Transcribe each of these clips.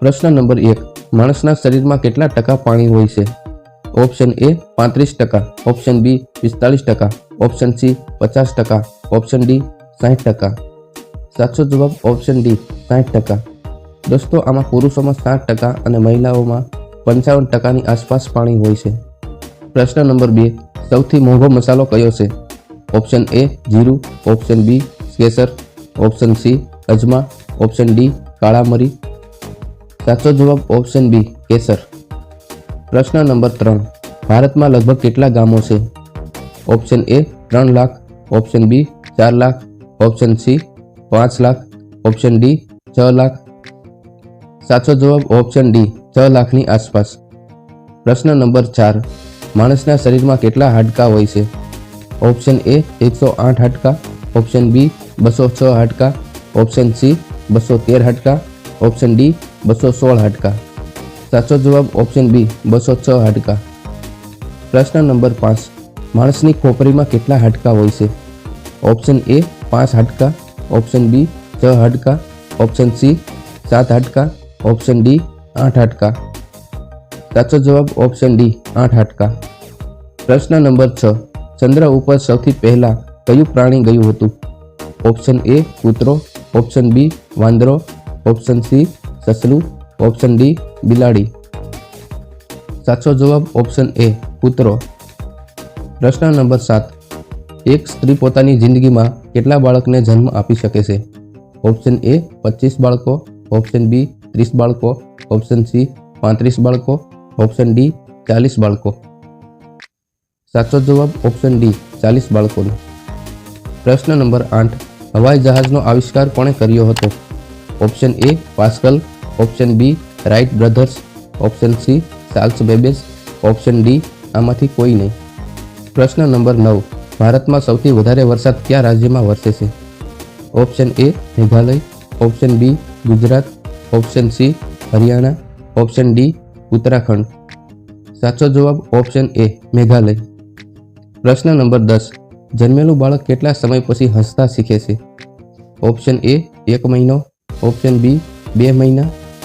પ્રશ્ન નંબર એક, માણસના શરીરમાં કેટલા ટકા પાણી હોય છે? ઓપ્શન એ પાંત્રીસ ટકા, ઓપ્શન બી પિસ્તાલીસ ટકા, ઓપ્શન સી પચાસ ટકા, ઓપ્શન ડી સાઠ ટકા. સાચો જવાબ ઓપ્શન ડી સાઠ ટકા. દોસ્તો, આમાં પુરુષોમાં સાઠ ટકા અને મહિલાઓમાં પંચાવન ટકાની આસપાસ પાણી હોય છે. પ્રશ્ન નંબર બે, સૌથી મોંઘો મસાલો કયો છે? ઓપ્શન એ જીરું, ઓપ્શન બી કેસર, ઓપ્શન સી અજમા, ઓપ્શન ડી કાળા મરી સાચો જવાબ ઓપ્શન બી કેસર. પ્રશ્ન નંબર ત્રણ, ભારતમાં લગભગ કેટલા ગામો છે? ઓપ્શન એ ત્રણ લાખ. ઓપ્શન બી ચાર લાખ. ઓપ્શન સી પાંચ લાખ. ઓપ્શન ડી છ લાખ. સાચો જવાબ ઓપ્શન ડી છ લાખની આસપાસ. પ્રશ્ન નંબર ચાર, માણસના શરીરમાં કેટલા હાડકાં હોય છે? ઓપ્શન એ એકસો આઠ હાડકાં. ઓપ્શન બી બસો છ હાડકાં. ઓપ્શન સી બસો તેર હાડકાં. ઓપ્શન ડી, બસો સોળ હાડકા. સાચો જવાબ ઓપ્શન બી, બસો છ હાડકા. પ્રશ્ન નંબર પાંચ, માણસની ખોપરીમાં કેટલા હાડકા હોય છે? ઓપ્શન એ, પાંચ હાડકા. ઓપ્શન બી, છ હાડકા. ઓપ્શન સી, સાત હાડકા. ઓપ્શન ડી, આઠ હાડકા. સાચો જવાબ ઓપ્શન ડી, આઠ હાડકા. પ્રશ્ન નંબર છ, ચંદ્ર ઉપર સૌથી પહેલાં કયું પ્રાણી ગયું હતું? ઓપ્શન એ, કૂતરો. ઓપ્શન બી, વાંદરો. ઓપ્શન સી, સસલું. ઓપ્શન ડી, બિલાડી. સાચો જવાબ ઓપ્શન એ, કૂતરો. પ્રશ્ન નંબર સાત. એક સ્ત્રી પોતાની જિંદગીમાં કેટલા બાળકને જન્મ આપી શકે છે? ઓપ્શન એ, પચીસ બાળકો. ઓપ્શન બી, ત્રીસ બાળકો. ઓપ્શન સી, પાંત્રીસ બાળકો. ઓપ્શન ડી, ચાલીસ બાળકો. સાચો જવાબ ઓપ્શન ડી, ચાલીસ બાળકોનો. પ્રશ્ન નંબર આઠ. હવાઈ જહાજનો આવિષ્કાર કોણે કર્યો હતો? Option A Pascal, option B Wright brothers, option C Charles Babbage, option D આમાંથી કોઈ નહીં. પ્રશ્ન નંબર નવ, ભારતમાં સૌથી વધારે વરસાદ કયા રાજ્યમાં વરસે છે? Option A Meghalaya, option B Gujarat, option C Haryana, option D Uttarakhand. સાચો જવાબ ઓપ્શન એ મેઘાલય. પ્રશ્ન નંબર દસ, જન્મેલું બાળક કેટલા સમય પછી હસતા શીખે છે? ઓપ્શન એ એક મહિનો ઓપ્શન બી બે મહિના,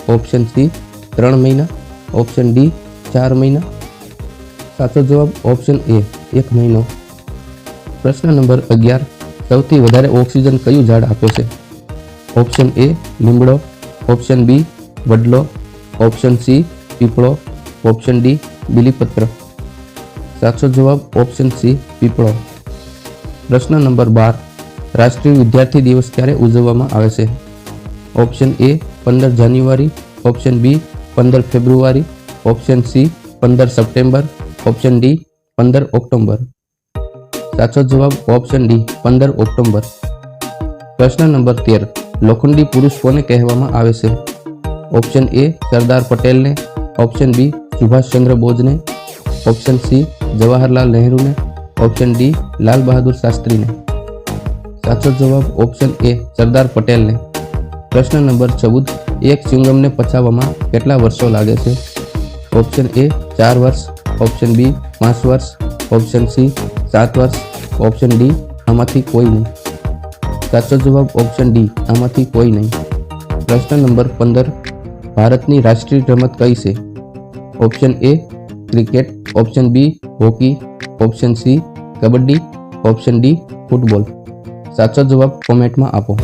ઓપ્શન સી ત્રણ મહિના, ઓપ્શન ડી ચાર મહિના. સાચો જવાબ ઓપ્શન એ, એક મહિનો. પ્રશ્ન નંબર અગિયાર, સૌથી વધારે ઓક્સિજન કયું ઝાડ આપે છે? ઓપ્શન એ લીમડો, ઓપ્શન બી વડલો, ઓપ્શન સી પીપળો, ઓપ્શન ડી બીલીપત્ર. સાચો જવાબ ઓપ્શન સી પીપળો. પ્રશ્ન નંબર બાર, રાષ્ટ્રીય વિદ્યાર્થી દિવસ ક્યારે ઉજવવામાં આવે છે? ઓપ્શન એ પંદર જાન્યુઆરી ઓપ્શન બી પંદર ફેબ્રુઆરી ઓપ્શન સી પંદર સપ્ટેમ્બર ઓપ્શન ડી પંદર ઓક્ટોબર સાચો જવાબ ઓપ્શન ડી પંદર ઓક્ટોબર પ્રશ્ન નંબર તેર લોખંડી પુરુષ કોને કહેવામાં આવે છે? ઓપ્શન એ સરદાર પટેલને ઓપ્શન બી સુભાષચંદ્ર બોઝને ઓપ્શન સી જવાહરલાલ નહેરુને ઓપ્શન ડી લાલ બહાદુર શાસ્ત્રીને સાચો જવાબ ઓપ્શન એ સરદાર પટેલને પ્રશ્ન નંબર ચૌદ, એક ચ્યુંગમને પચાવવામાં કેટલા વર્ષો લાગે છે? ઓપ્શન એ, ચાર વર્ષ. ઓપ્શન બી, પાંચ વર્ષ. ઓપ્શન સી, સાત વર્ષ. ઓપ્શન ડી, આમાંથી કોઈ નહીં. સાચો જવાબ ઓપ્શન ડી, આમાંથી કોઈ નહીં. પ્રશ્ન નંબર પંદર, ભારતની રાષ્ટ્રીય રમત કઈ છે? Option A, cricket. Option B, hockey. Option C, kabaddi. Option D, football. સાચો જવાબ કોમેન્ટમાં આપો.